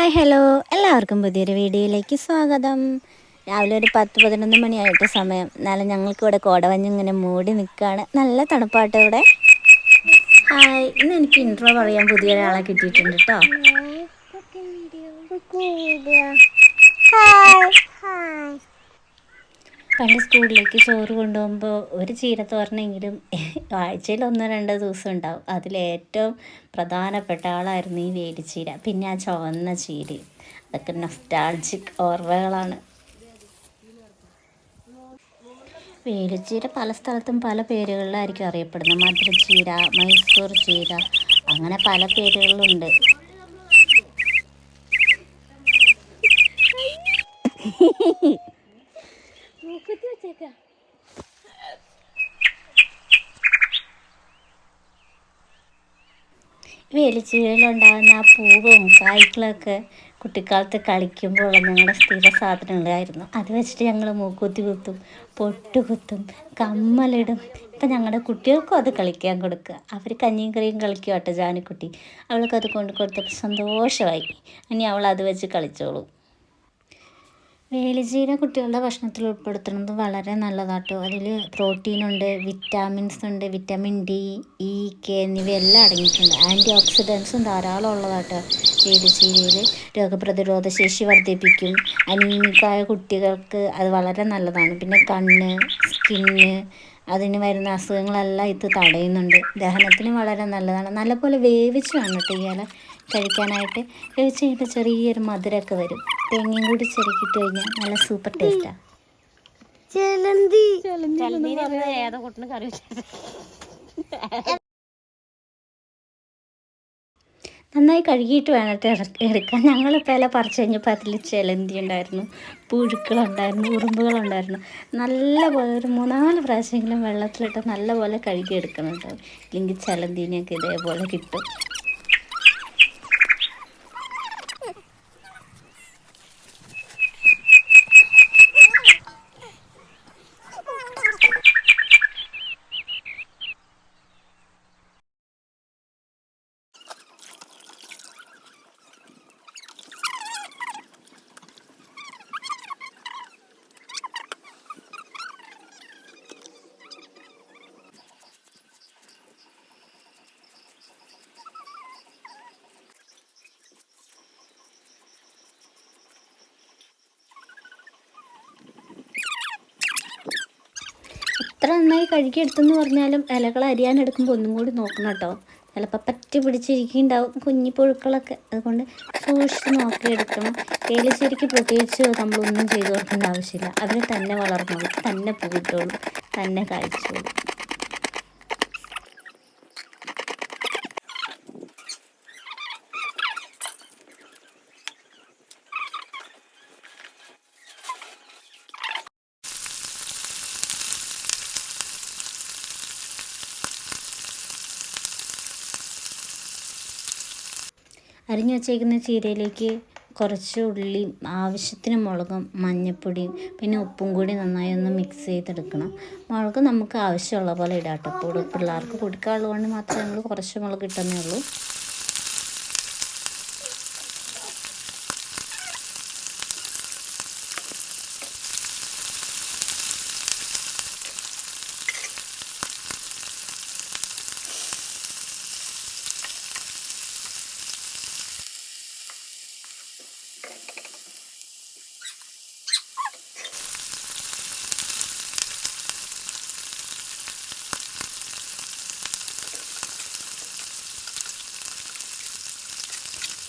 Hi hello എല്ലാവർക്കും പുതിയൊരു വീഡിയോയിലേക്ക് സ്വാഗതം. രാവിലെ ഒരു പത്ത് പതിനൊന്ന് മണിയായിട്ട് സമയം. എന്നാലും ഞങ്ങൾക്ക് ഇവിടെ കോടവഞ്ഞിങ്ങനെ മൂടി നിൽക്കുകയാണ് നല്ല തണുപ്പാട്ടോ ഇവിടെ. ഹായ് ഇന്ന് എനിക്ക് ഇൻട്രോ പറയാൻ പുതിയൊരാളെ കിട്ടിയിട്ടുണ്ട് കേട്ടോ പണ്ട് സ്കൂളിലേക്ക് ചോറ് കൊണ്ടുപോകുമ്പോൾ ഒരു ചീരത്തോരനെങ്കിലും ആഴ്ചയിൽ ഒന്നോ രണ്ടോ ദിവസം ഉണ്ടാവും. അതിലേറ്റവും പ്രധാനപ്പെട്ട ആളായിരുന്നു ഈ വേലിച്ചീര. പിന്നെ ആ ചുവന്ന ചീര. അതൊക്കെ നൊസ്റ്റാൾജിക് ഓർമ്മകളാണ്. വേലിച്ചീര പല സ്ഥലത്തും പല പേരുകളിലായിരിക്കും അറിയപ്പെടുന്നത്. മധുരച്ചീര മൈസൂർ ചീര അങ്ങനെ പല പേരുകളുണ്ട് വെച്ചേക്കാം വേലിച്ചീരയിലുണ്ടാകുന്ന ആ പൂവും കായ്ക്കളൊക്കെ കുട്ടിക്കാലത്ത് കളിക്കുമ്പോൾ ഞങ്ങളുടെ സ്ഥിര സാധനങ്ങളായിരുന്നു. അത് വെച്ചിട്ട് ഞങ്ങൾ മൂക്കുത്തി കുത്തും പൊട്ടുകുത്തും കമ്മലിടും. ഇപ്പം ഞങ്ങളുടെ കുട്ടികൾക്കും അത് കളിക്കാൻ കൊടുക്കുക. അവർ കഞ്ഞിയും കറിയും കളിക്കും കേട്ടോ ജാനിക്കുട്ടി. അവൾക്കത് കൊണ്ട് കൊടുത്തപ്പോൾ സന്തോഷമായി. ഇനി അവൾ അത് വെച്ച് കളിച്ചോളൂ. വേലിജീര കുട്ടികളുടെ ഭക്ഷണത്തിൽ ഉൾപ്പെടുത്തുന്നത് വളരെ നല്ലതാട്ടോ. അതിൽ പ്രോട്ടീനുണ്ട് വിറ്റാമിൻസ് ഉണ്ട് വിറ്റാമിൻ ഡി ഇ കെ എന്നിവയെല്ലാം അടങ്ങിയിട്ടുണ്ട്. ആന്റി ഓക്സിഡൻസും ധാരാളം ഉള്ളതാട്ടോ വേലിജീരയിൽ രോഗപ്രതിരോധ ശേഷി വർദ്ധിപ്പിക്കും. അനീമിക്കായ കുട്ടികൾക്ക് അത് വളരെ നല്ലതാണ്. പിന്നെ കണ്ണ് സ്കിന്ന് അതിന് വരുന്ന അസുഖങ്ങളെല്ലാം ഇത് തടയുന്നുണ്ട്. ദഹനത്തിന് വളരെ നല്ലതാണ്. നല്ലപോലെ വേവിച്ച് വേണം കേട്ടോ ഇയാൾ കഴിക്കാനായിട്ട് വേവിച്ച് കഴിഞ്ഞിട്ട് ചെറിയൊരു മധുരമൊക്കെ വരും. തേങ്ങയും കൂടി ചെറുക്കിട്ട് കഴിഞ്ഞാൽ നല്ല സൂപ്പർ ടേസ്റ്റാണ് ചെലന്തി. ഏതോ കുട്ടിന് കറി നന്നായി കഴുകിയിട്ട് വേണം കേട്ടോ എടുക്കാൻ. ഞങ്ങളിപ്പോൾ ഇല പറിച്ചു കഴിഞ്ഞപ്പോൾ അതിൽ ചിലന്തി ഉണ്ടായിരുന്നു. പുഴുക്കളുണ്ടായിരുന്നു ഉറുമ്പുകളുണ്ടായിരുന്നു. നല്ല പോലെ ഒരു മൂന്നാൽ പ്രാവശ്യമെങ്കിലും വെള്ളത്തിലിട്ട് നല്ലപോലെ കഴുകി എടുക്കണം കേട്ടോ. ഇല്ലെങ്കിൽ ചിലന്തിനെയൊക്കെ ഇതേപോലെ കിട്ടും. എത്ര നന്നായി കഴുകിയെടുത്തെന്ന് പറഞ്ഞാലും ഇലകൾ അരിയാനെടുക്കുമ്പോൾ ഒന്നും കൂടി നോക്കണം കേട്ടോ. ചിലപ്പോൾ പറ്റി പിടിച്ചിരിക്കുന്നുണ്ടാവും കുഞ്ഞി പുഴുക്കളൊക്കെ. അതുകൊണ്ട് സൂക്ഷിച്ച് നോക്കിയെടുക്കണം. ഏലശ്ശേരിക്ക് പ്രത്യേകിച്ച് നമ്മളൊന്നും ചെയ്തു കൊടുക്കേണ്ട ആവശ്യമില്ല. അവർ തന്നെ വളർന്നോളും. തന്നെ പൂവിട്ടോളും. തന്നെ കായ്ച്ചോളും. അരിഞ്ഞു വച്ചേക്കുന്ന ചീരയിലേക്ക് കുറച്ച് ഉള്ളിയും ആവശ്യത്തിന് മുളകും മഞ്ഞൾപ്പൊടിയും പിന്നെ ഉപ്പും കൂടി നന്നായി ഒന്ന് മിക്സ് ചെയ്തെടുക്കണം. മുളക് നമുക്ക് ആവശ്യമുള്ള പോലെ ഇടാം കേട്ടോ പിള്ളേർക്ക് കൊടുക്കാനുള്ളത് കൊണ്ട് മാത്രമേ നമ്മൾ കുറച്ച് മുളക് ഇട്ടെന്നേ ഉള്ളൂ.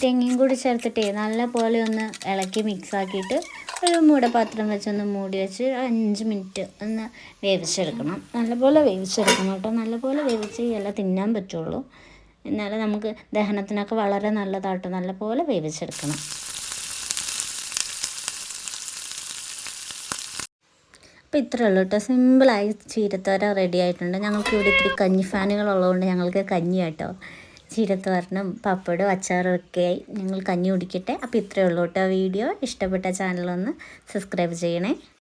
തേങ്ങയും കൂടി ചേർത്തിട്ടേ നല്ലപോലെ ഒന്ന് ഇളക്കി മിക്സ് ആക്കിയിട്ട് ഒരു മൂടപാത്രം വെച്ചൊന്ന് മൂടി വെച്ച് അഞ്ച് മിനിറ്റ് ഒന്ന് വേവിച്ചെടുക്കണം. നല്ലപോലെ വേവിച്ചെടുക്കണം കേട്ടോ. നല്ലപോലെ വേവിച്ച് ഇല തിന്നാൻ പറ്റുള്ളൂ. എന്നാലും നമുക്ക് ദഹനത്തിനൊക്കെ വളരെ നല്ലതാട്ടോ. നല്ലപോലെ വേവിച്ചെടുക്കണം. അപ്പോൾ ഇത്രയേ ഉള്ളൂ കേട്ടോ. സിമ്പിളായി ചീരത്തോര റെഡി ആയിട്ടുണ്ട്. ഞങ്ങൾക്ക് ഇവിടെ ഇത്തിരി കഞ്ഞി ഫാനുകളുള്ളതുകൊണ്ട് ഞങ്ങൾക്ക് കഞ്ഞി കേട്ടോ ചീരത്തോരനും പപ്പടും അച്ചാറും ഒക്കെ ആയി ഞങ്ങൾ കഞ്ഞി കുടിക്കട്ടെ. അപ്പോൾ ഇത്രയേ ഉള്ളൂ കേട്ടോ വീഡിയോ. ഇഷ്ടപ്പെട്ട ചാനലൊന്ന് സബ്സ്ക്രൈബ് ചെയ്യണേ.